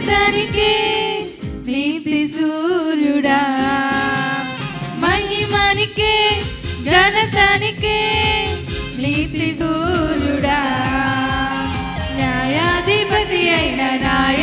ఘనతనికే నీతి సూర్యుడా. మహిమనికే ఘనతనికే నీతి సూర్యుడా. న్యాయాధిపతి అయిన నాయ